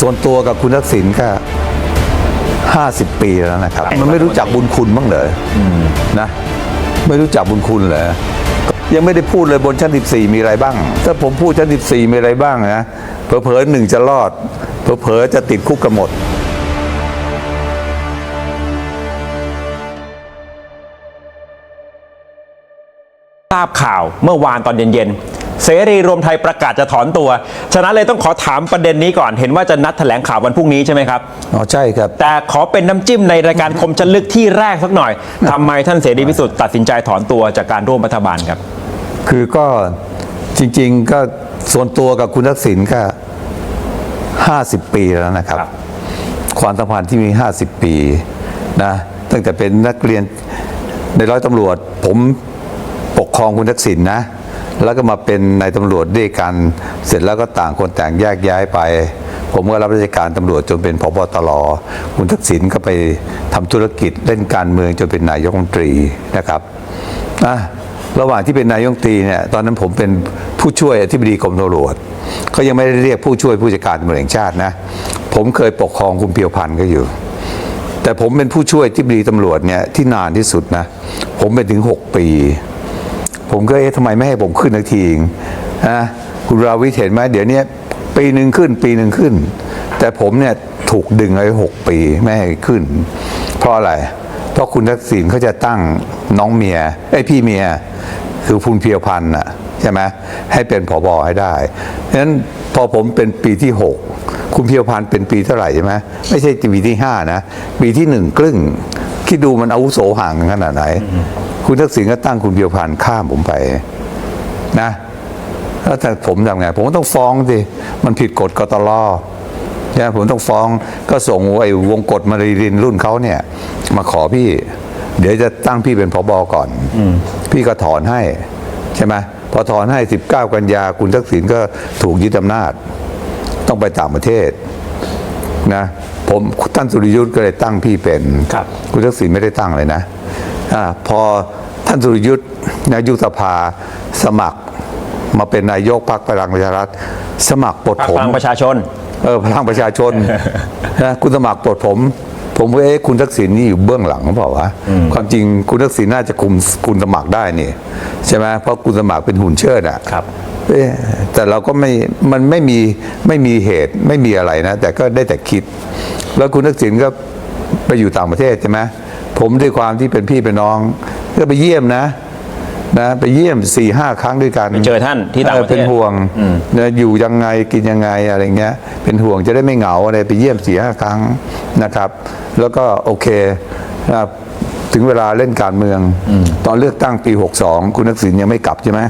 ส่วนตัวกับคุณทักษิณก็ห้าสิบปีแล้วนะครับ มันไม่รู้จักบุญคุณบ้างเหรออนะ ไม่รู้จักบุญคุณเหรอยังไม่ได้พูดเลยบนชั้น 14 มีอะไรบ้าง ถ้าผมพูดชั้น 14 มีอะไรบ้างนะเผลอๆหนึ่งจะรอดเผลอๆจะติดคุกกันหมดทราบข่าวเมื่อวานตอนเย็นๆ เสรีรวมไทยประกาศจะถอนตัว ฉะนั้นเลยต้องขอถามประเด็นนี้ก่อน เห็นว่าจะนัดแถลงข่าววันพรุ่งนี้ใช่ไหมครับ อ๋อใช่ครับ แต่ขอเป็นน้ำจิ้มในรายการคมชันลึกที่แรกสักหน่อยทำไมท่านเสรีพิสุทธิ์ตัดสินใจถอนตัวจากการร่วมรัฐบาลครับ คือก็จริง ๆ ก็ส่วนตัวกับคุณทักษิณก็50ปีแล้วนะครับ ครับ ความสัมพันธ์ที่มี50ปีนะตั้งแต่เป็นนักเรียนในร้อยตำรวจ ผมปกครองคุณทักษิณนะ แล้วก็มาเป็นนายตำรวจด้วยกัน เสร็จแล้วก็ต่างคนต่างแยกย้ายไป ผมก็รับราชการตำรวจจนเป็นพบตรคุณทักษิณก็ไปทำธุรกิจเล่นการเมืองจนเป็นนายกรัฐมนตรีนะครับอะระหว่างที่เป็นนายกรัฐมนตรีเนี่ยตอนนั้นผมเป็นผู้ช่วยอธิบดีกรมตำรวจเขายังไม่ได้เรียกผู้ช่วยผู้จัดการตำรวจแห่งชาตินะผมเคยปกครองคุณเพียวพันธ์ก็อยู่ แต่ผมเป็นผู้ช่วยที่บดีตำรวจเนี่ยที่นานที่สุดนะ ผมเป็นถึง 6 ปี ผมก็เอ๊ะทำไมไม่ให้ผมขึ้นนทีนะคุณราวิทย์เห็นไหมเดี๋ยวนี้ปีหนึ่งขึ้น ปีหนึ่งขึ้น แต่ผมเนี่ยถูกดึงไว้หกปีไม่ให้ขึ้น เพราะอะไร เพราะคุณทักษิณเขาจะตั้งน้องเมียไอ้พี่เมียคือคุณเพียวพันธ์น่ะใช่ไหมให้เป็นผบให้ได้ฉะนั้นพอผมเป็นปีที่ 6 คุณเพียวพันธ์เป็นปีเท่าไหร่ใช่ไหมไม่ใช่ปีที่ 5 นะ ปีที่หนึ่งครึ่ง คิดดูมันอาวุโสห่างกันขนาดไหน คุณทักษิณก็ตั้งคุณเพียวพันธ์ข้ามผมไปนะแล้วแต่ผมทำไง ผมก็ต้องฟ้องสิมันผิดกฎกตลเนี่ยผมต้องฟ้องก็ส่งไอ้วงกฎมารีรินรุ่นเขาเนี่ย มาขอพี่ เดี๋ยวจะตั้งพี่เป็นพบก่อนพี่ก็ถอนให้ ใช่ไหมพอถอนให้ 19 กันยาคุณทักษิณก็ถูกยึดอำนาจ ต้องไปต่างประเทศนะผมท่านสุริยุทธ์ก็เลยตั้งพี่เป็นครับคุณทักษิณไม่ได้ตั้งเลยนะ อาพอท่านสุริยุทธ์นายกสภาสมัครมาเป็นนายกพรรคพลังประชารัฐสมัครปลดพรรคผพมลังประชาชนเออพลังประชาชนนะคุณสมัครปลดผม ผมว่าเอ๊ะคุณทักษิณนี่อยู่เบื้องหลังหรือเปล่าวะความจริงคุณทักษิณน่าจะคุมคุณสมัครได้นี่ใช่ไหมเพราะคุณสมัครเป็นหุ่นเชิดอะครับเอ๊ะแต่เราก็ไม่มันไม่มีไม่มีเหตุไม่มีอะไรนะ แต่ก็ได้แต่คิด แล้วคุณทักษิณก็ไปอยู่ต่างประเทศใช่ไหม ผมด้วยความที่เป็นพี่เป็นน้อง ก็ไปเยี่ยมนะนะไปเยี่ยมสี่ห้าครั้งด้วยกันไปเจอท่านที่ต่างประเทศเป็นห่วงนะอยู่ยังไงกินยังไงอะไรเงี้ย เป็นห่วงจะได้ไม่เหงาอะไรไปเยี่ยมสี่ห้าครั้งนะครับ แล้วก็โอเคนะครับถึงเวลาเล่นการเมือง ตอนเลือกตั้งปี 62 คุณทักษิณยังไม่กลับใช่ไหม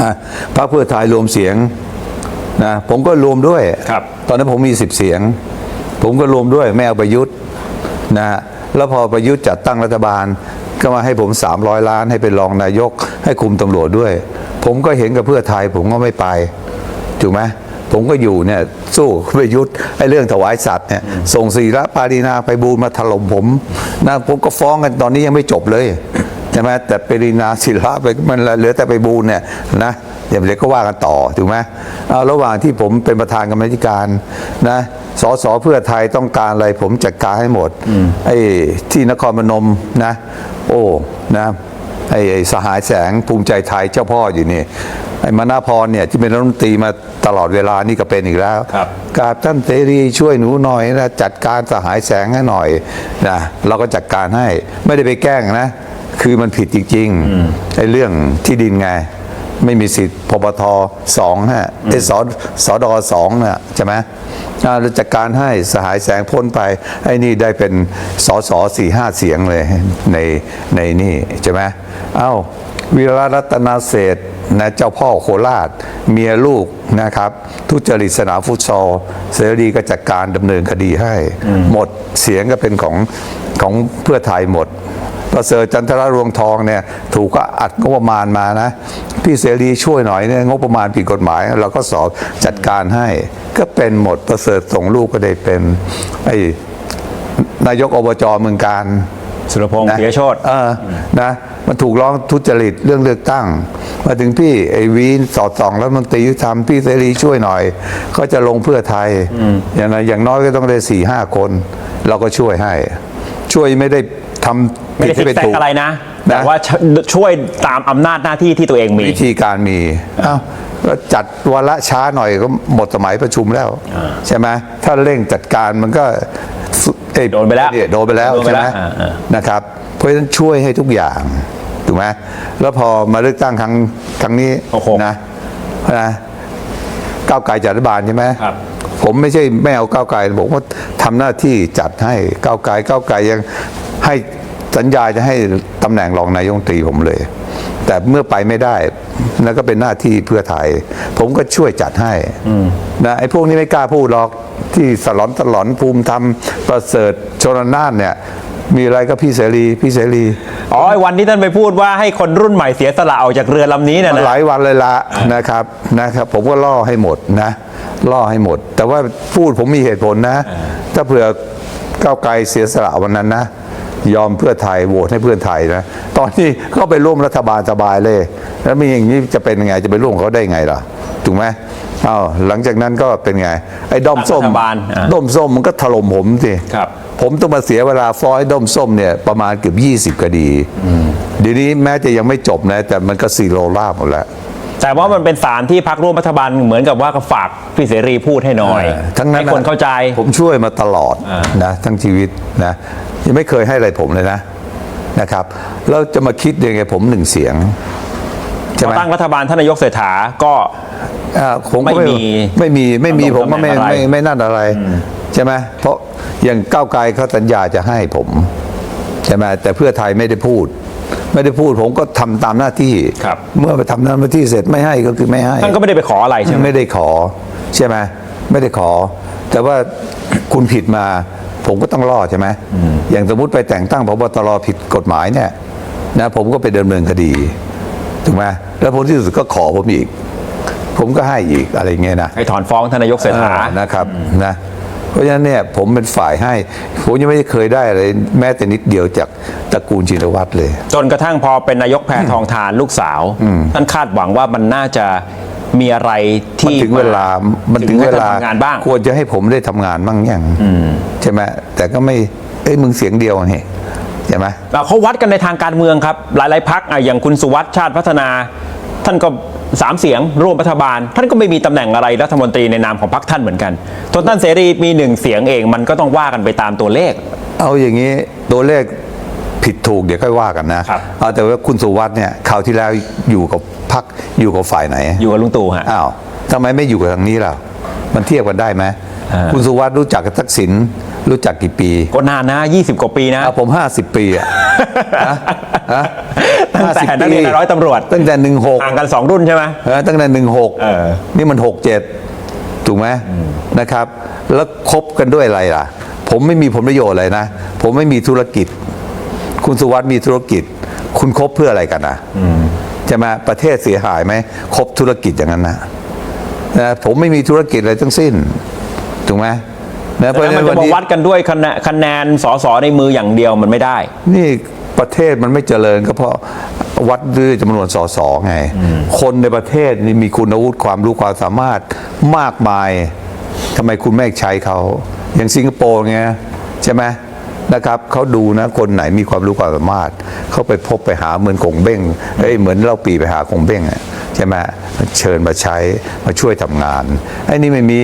นะพรรคเพื่อไทยรวมเสียงนะผมก็รวมด้วยครับตอนนั้นผมมี 10 เสียง ผมก็รวมด้วยไม่เอาประยุทธ์นะฮะ แล้วพอประยุทธ์จัดตั้งรัฐบาล ก็มาให้ผม 300 ล้านให้เป็นรองนายก ให้คุมตำรวจด้วย ผมก็เห็นกับเพื่อไทย ผมก็ไม่ไปถูกไหมผมก็อยู่เนี่ยสู้ประยุทธ์ไอ้เรื่องถวายสัตว์เนี่ยส่งศีระปารีนาไปบูลย์มาถล่มผมนะผมก็ฟ้องกันตอนนี้ยังไม่จบเลยใช่ไหมแต่ปรีนาศิระไปมันเหลือแต่ไปบูลย์เนี่ยนะ อย่าเดี๋ยวก็ว่ากันต่อถูกไหมเอาระหว่างที่ผมเป็นประธานกรรมาธิการนะสสเพื่อไทยต้องการอะไรผมจัดการให้หมดไอ้ที่นครพนมนะ โอ้นะไอ้ไอ้สหายแสงภูมิใจไทยเจ้าพ่ออยู่นี่ไอ้มนาพรเนี่ยที่เป็นรัฐมนตรีมาตลอดเวลานี่ก็เป็นอีกแล้วครับกราบท่านเสรีช่วยหนูหน่อยนะจัดการสหายแสงให้หน่อยนะเราก็จัดการให้ไม่ได้ไปแกล้งนะ คือมันผิดจริงๆไอ้เรื่องที่ดินไง ไม่มีสิทธิ์พบทสองฮะไอ้สสดสองน่ะใช่ไหมอ่าเราจัดการให้สหายแสงพ้นไปไอ้นี่ได้เป็นสสสี่ห้าเสียงเลยในในนี่ใช่ไหมเอ้าวีรรัตนาเศรษฐ์นะเจ้าพ่อโคราช เมียลูกนะครับ ทุจริตสนามฟุตซอลเสรีก็จัดการดำเนินคดีให้ หมดเสียงก็เป็นของของเพื่อไทยหมดประเสริฐจันทรรวงทองเนี่ย ถูกก็อัดงบประมาณมานะ พี่เสรีช่วยหน่อยเนี่ยงบประมาณผิดกฎหมาย เราก็สอบจัดการให้ ก็เป็นหมดประเสริฐส่งลูกก็ได้เป็นไอ้นายกอบจเมืองการสุรพงษ์นะเสียโชตเออนะมันถูกร้องทุจริตเรื่องเลือกตั้ง มาถึงพี่ไอ้วีนสอดส่องรัฐมนตรียุติธรรมพี่เสรีช่วยหน่อย ก็จะลงเพื่อไทย อย่างน้อยอย่างน้อยก็ต้องได้สี่ห้าคน เราก็ช่วยให้ ช่วยไม่ได้ทำไม่ได้ผิซิกให้แซกถูกอะไรนะนะ แต่ว่าชช่วยตามอำนาจหน้าที่ที่ตัวเองมี วิธีการมีอ้าวก็จัดวาระช้าหน่อยก็หมดสมัยประชุมแล้ว ใช่ไหมถ้าเร่งจัดการมันก็สุเอ้ยโดนไปแล้วเยโดนไปแล้วโดนไปใช่ไหมแล้วอ่าอ่านะครับ เพราะฉะนั้นช่วยให้ทุกอย่างถูกไหมแล้วพอมาเลือกตั้งครั้งครั้งนี้โอ้โหนะนะก้าวไกลจัดรัฐบาลใช่ไหมครับผมไม่ใช่ไม่เอาก้าวไกลผมก็ทำหน้าที่จัดให้ก้าวไกลก้าวไกลยังให้ สัญญาจะให้ตำแหน่งรองนายกรัฐมนตรีผมเลย แต่เมื่อไปไม่ได้แล้วก็เป็นหน้าที่เพื่อไทย ผมก็ช่วยจัดให้นะไอ้พวกนี้ไม่กล้าพูดหรอกที่สลอนสลอนภูมิธรรมประเสริฐชนนานเนี่ยมีอะไรก็พี่เสรีพี่เสรี อ๋อไอ้วันที่ท่านไปพูดว่าให้คนรุ่นใหม่เสียสละออกจากเรือลำนี้เนี่ยมันนะหลายวันเลยละนะครับนะครับ ผมก็ล่อให้หมดนะล่อให้หมด แต่ว่าพูดผมมีเหตุผลนะ ถ้าเผื่อก้าวไกลเสียสละวันนั้นนะ ยอมเพื่อไทยโหวตให้เพื่อไทยนะ ตอนนี้ก็ไปร่วมรัฐบาลสบายเลย แล้วมีอย่างนี้จะเป็นยังไงจะไปร่วมกับเขาได้ไงล่ะถูกไหมอ้าวหลังจากนั้นก็เป็นไง ไอ้ด้อมส้มรัฐบาลอ่าด้อมส้มมันก็ถล่มผมสิครับผมต้องมาเสียเวลาฟ้อยด้อมส้มเนี่ยประมาณเกือบ20 คดีเดี๋ยวนี้แม้จะยังไม่จบนะ แต่มันก็ซีโรล่าหมดแล้ว แต่ว่ามันเป็นสารที่พักร่วมรัฐบาลเหมือนกับว่าก็ฝากพี่เสรีพูดให้หน่อยทั้งนั้นให้คนเข้าใจผมช่วยมาตลอดอ่านะทั้งชีวิตนะยังไม่เคยให้อะไรผมเลยนะนะครับแล้วจะมาคิดยังไงผมหนึ่งเสียงใช่พไหอมตั้งรัฐบาลท่านนายกเศรษฐาก็อ่าผมก็ไม่มีไม่มีไม่มีตำแหน่งผมก็ไม่อะไรไม่ไม่นั่นอะไรใช่ไหมเพราะอย่างก้าวไกลเขาสัญญาจะให้ผมใช่ไหมแต่เพื่อไทยไม่ได้พูด ไม่ได้พูดผมก็ทำตามหน้าที่ครับเมื่อไปทำหน้าที่เสร็จไม่ให้ก็คือไม่ให้ท่านก็ไม่ได้ไปขออะไรใช่ไหมไม่ได้ขอ ใช่ไหมไม่ได้ขอ แต่ว่าคุณผิดมา ผมก็ต้องรอดใช่ไหมอย่างสมมติไปแต่งตั้งพบตรผิดกฎหมายเนี่ยนะผมก็ไปดำเนินคดีถูกไหมแล้วผลที่สุดก็ขอผมอีก ผมก็ให้อีกอะไรเงี้ยนะให้ถอนฟ้องท่านนายกเศรษฐาอ่านะครับนะเพ ราะฉะนั้นเนี่ยผมเป็นฝ่ายให้ ผมยังไม่เคยได้อะไรแม้แต่นิดเดียวจากตระกูลชินวัตรเลย จนกระทั่งพอเป็นนายกแพทองทานลูกสาวท่านคาดหวังว่ามันน่าจะมีอะไรมันที่ถึงเวลา มันถึงเวให้ท่ลาทำงานบ้าง ควรจะให้ผมได้ทำงานบ้างยังใช่ไหมแต่ก็ไม่เอ้ยมึงเสียงเดียวนี่ใช่ไหมแล้วเขาวัดกันในทางการเมืองครับ หลายๆพักอย่างคุณสุวัสด์ชาติพัฒนา ท่านก็ สามเสียงร่วมรัฐบาล ท่านก็ไม่มีตำแหน่งอะไรรัฐมนตรีในนามของพรรคท่านเหมือนกันส่วนท่านเสรีมีหนึ่งเสียงเองมันก็ต้องว่ากันไปตามตัวเลข เอาอย่างนี้ตัวเลขผิดถูกเดี๋ยวค่อยว่ากันนะครับเอาแต่ว่าคุณสุวัสด์เนี่ยคราวที่แล้วอยู่กับพักอยู่กับฝ่ายไหน อยู่กับลุงตู่ฮะอ้าวทำไมไม่อยู่กับทางนี้ล่ะมันเทียบกันได้ไหมอ่าคุณสุวัสด์รู้จักกับทักษิณรู้จักกี่ปี ก็นานนะ 20 กว่าปีนะอะผมห้าสิบปีอะฮะฮะ ตั้งแต่50นักเรียนในร้อยตำรวจตั้งแต่หนึ่งหกห่างกัน2รุ่นใช่ไหมเออตั้งแต่หนึ่งหกเออ นี่มันหกเจ็ดถูกไหมนะครับ แล้วคบกันด้วยอะไรล่ะ ผมไม่มีผลประโยชน์อะไรนะ ผมไม่มีธุรกิจ คุณสุวัสด์มีธุรกิจ คุณคบเพื่ออะไรกันนะใช่ไหมประเทศเสียหายไหมคบธุรกิจอย่างนั้นนะนะผมไม่มีธุรกิจอะไรทั้งสิ้นถูกไหมนะเพแล้ราะวฉะมันนั้นจะวันมานี้วัดกันด้วยคะแนนคะแนนสสในมืออย่างเดียวมันไม่ได้ นี่ ประเทศมันไม่เจริญก็เพราะวัดด้วยจำนวนสสไง คนในประเทศนี่มีคุณวุฒิความรู้ความสามารถมากมายทำไมคุณไม่ใช้เขา อย่างสิงคโปร์ไงใช่ไหมนะครับเขาดูนะคนไหนมีความรู้ความสามารถ เขาไปพบไปหาเหมือนกงเบ้งเอ้ยเหมือนเราปีไปหากงเบ้งอะใช่ไหมเชิญมาใช้มาช่วยทำงานไอ้นี่ไม่มี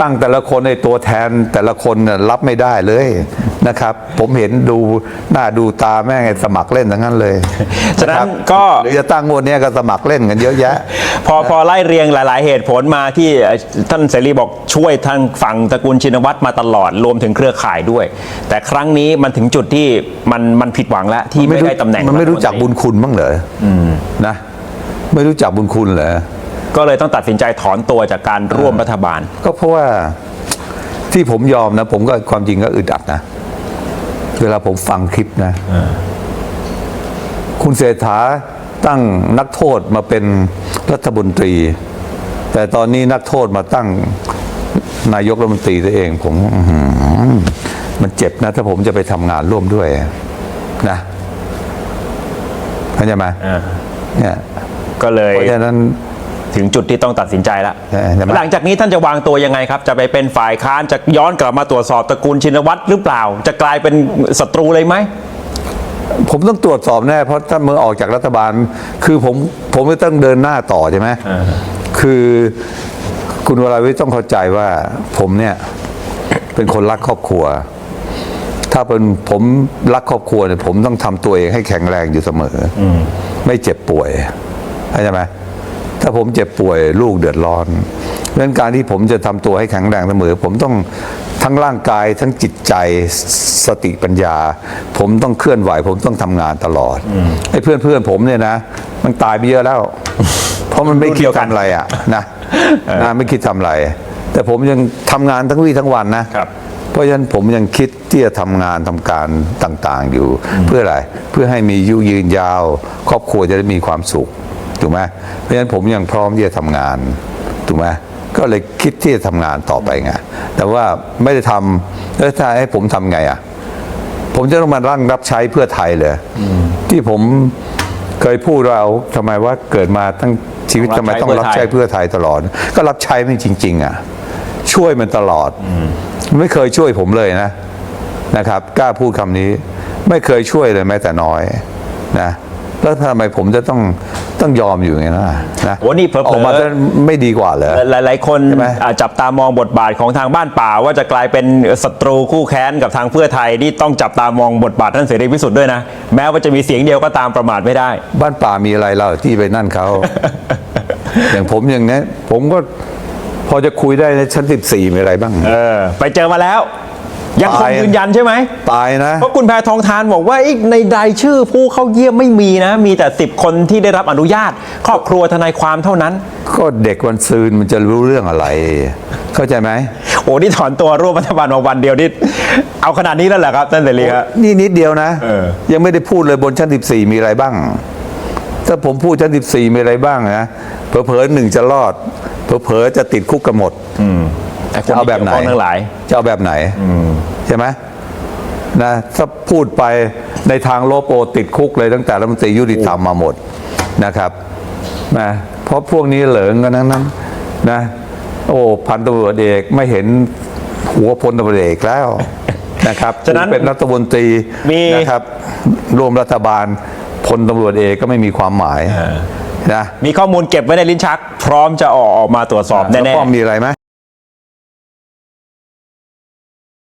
ตั้งแต่ละคนในตัวแทนแต่ละคนน่ะรับไม่ได้เลยนะครับ ผมเห็นดูหน้าดูตาแม่งไงสมัครเล่นทั้งนั้นเลยฉะนั้นครับก็หรือจะตั้งงวดเนี้ยก็สมัครเล่นกันเยอะแยะ พอพอไล่เรียงหลาย ๆ เหตุผลมาที่ท่านเสรีบอกช่วยทางฝั่งตระกูลชินวัตรมาตลอดรวมถึงเครือข่ายด้วย แต่ครั้งนี้มันถึงจุดที่มันมันผิดหวังแล้วที่ไม่ได้ตำแหน่งมันไม่รู้จักบุญคุณบ้างเหรออนะไม่รู้จักบุญคุณเหรอ ก็เลยต้องตัดสินใจถอนตัวจากการร่วมรัฐบาล ก็เพราะว่าที่ผมยอมนะ ผมก็ความจริงก็อึดอัดนะ เวลาผมฟังคลิปนะ คุณเศรษฐาตั้งนักโทษมาเป็นรัฐมนตรี แต่ตอนนี้นักโทษมาตั้งนายกรัฐมนตรีตัวเอง ผมอื้อหือมันเจ็บนะ ถ้าผมจะไปทำงานร่วมด้วยนะเข้าใจไหมอ่าเนี่ยก็เลยเพราะฉะนั้น ถึงจุดที่ต้องตัดสินใจแล้วใช่ใช่ไหมหลังจากนี้ท่านจะวางตัวยังไงครับ จะไปเป็นฝ่ายค้านจะย้อนกลับมาตรวจสอบตระกูลชินวัตรหรือเปล่า จะกลายเป็นศัตรูเลยไหมผมต้องตรวจสอบแน่เพราะถ้าเมื่อออกจากรัฐบาล คือผมผมไม่ต้องเดินหน้าต่อใช่ไหมคือคุณวราวิทย์ต้องเข้าใจว่าผมเนี่ยเป็นคนรักครอบครัว ถ้าเป็นผมรักครอบครัวเนี่ยผมต้องทำตัวเองให้แข็งแรงอยู่เสมออไม่เจ็บป่วยเข้าใจไหม ถ้าผมเจ็บป่วยลูกเดือดร้อนเพราะฉะนั้นการที่ผมจะทำตัวให้แข็งแรงเสมอ ผมต้องทั้งร่างกายทั้งจิตใจสติปัญญา ผมต้องเคลื่อนไหว ผมต้องทำงานตลอดไอ้เพื่อนเพื่อนๆผมเนี่ยนะ มันตายไปเยอะแล้ว เพราะมันไม่รุ่นคิเดีดยวกันทำอะไรอะนะนะไม่คิดทำอะไร แต่ผมยังทำงานทั้งวี่ทั้งวันนะครับเพราะฉะนั้นผมยังคิดที่จะทำงานทำการต่างๆอยู่ เพื่ออะไรเพื่อให้มีอายุยืนยาว ครอบครัวจะได้มีความสุข ถูกไหมเพราะฉะนั้นผมยังพร้อมที่จะทำงานถูกไหมก็เลยคิดที่จะทำงานต่อไปไงแต่ว่าไม่ได้ทำแล้วถ้าให้ผมทำไงอะ ผมจะต้องมาร่างรับใช้เพื่อไทยเลยที่ผมเคยพูดว่าเอาทำไมว่าเกิดมาตั้งชีวิตรับทำไมใช้ต้องรับเพื่อไทยใช้เพื่อไทยตลอด ก็รับใช้มันจริง ๆ อะ ช่วยมันตลอดไม่เคยช่วยผมเลยนะนะครับ กล้าพูดคำนี้ ไม่เคยช่วยเลยแม้แต่น้อยนะ แล้วทำไมผมจะต้องต้องยอมอยู่อย่างนั้นนะนะโอ้นี่เผลอๆ ออกมาจะไม่ดีกว่าเหรอ หลายๆ คนใช่ไหม อ่าจับตามองบทบาทของทางบ้านป่า ว่าจะกลายเป็นศัตรูคู่แค้นกับทางเพื่อไทยนี่ต้องจับตามองบทบาทท่านเสรีพิสุทธิ์ด้วยนะ แม้ว่าจะมีเสียงเดียวก็ตามประมาทไม่ได้ บ้านป่ามีอะไรเราที่ไปนั่นเขา อย่างผมอย่างนี้ผมก็พอจะคุยได้ในชั้นสิบสี่มีอะไรบ้าง เออ ไปเจอมาแล้ว ยังคงตายยืนยันใช่ไหมตายนะ เพราะคุณแพทองทานบอกว่าเอ๊ะในรายชื่อผู้เข้าเยี่ยมไม่มีนะ มีแต่ 10 คนที่ได้รับอนุญาต ครอบครัวทนายความเท่านั้น ก็เด็กวันซืนมันจะรู้เรื่องอะไร เข้าใจไหมโอ้นี่ถอนตัวร่วมรัฐบาลมาวันเดียวนี่เอาขนาดนี้แล้วเหรอครับท่านเสรีครับนี่นิดเดียวนะเออยังไม่ได้พูดเลยบนชั้น 14 มีอะไรบ้าง ถ้าผมพูดชั้น 14 มีอะไรบ้างนะเผลอๆหนึ่งจะรอดเผลอๆจะติดคุกกันหมดแต่ค จะเอาแบบไหนที่กี่ยวข้งทั้งหลาย จะเอาแบบไหนใช่ไหมนะถ้าพูดไปในทางโลบโอติดคุกเลยตั้งแต่รัฐมนตรียุติธรรมมาหมดนะครับนะเพราะพวกนี้เหลิงกันทั้งนั้นนะโอ้พันตำรวจเอกไม่เห็นหัวพลตำรวจเอกแล้วนะครับฉะนั้นเป็นรัฐมนตรีมีนะครับรวมรัฐบาลพลตำรวจเอกก็ไม่มีความหมายนะมีข้อมูลเก็บไว้ในลิ้นชัก พร้อมจะออกออกมาตรวจสอบแล้วแน่ก็มีอะไรไหม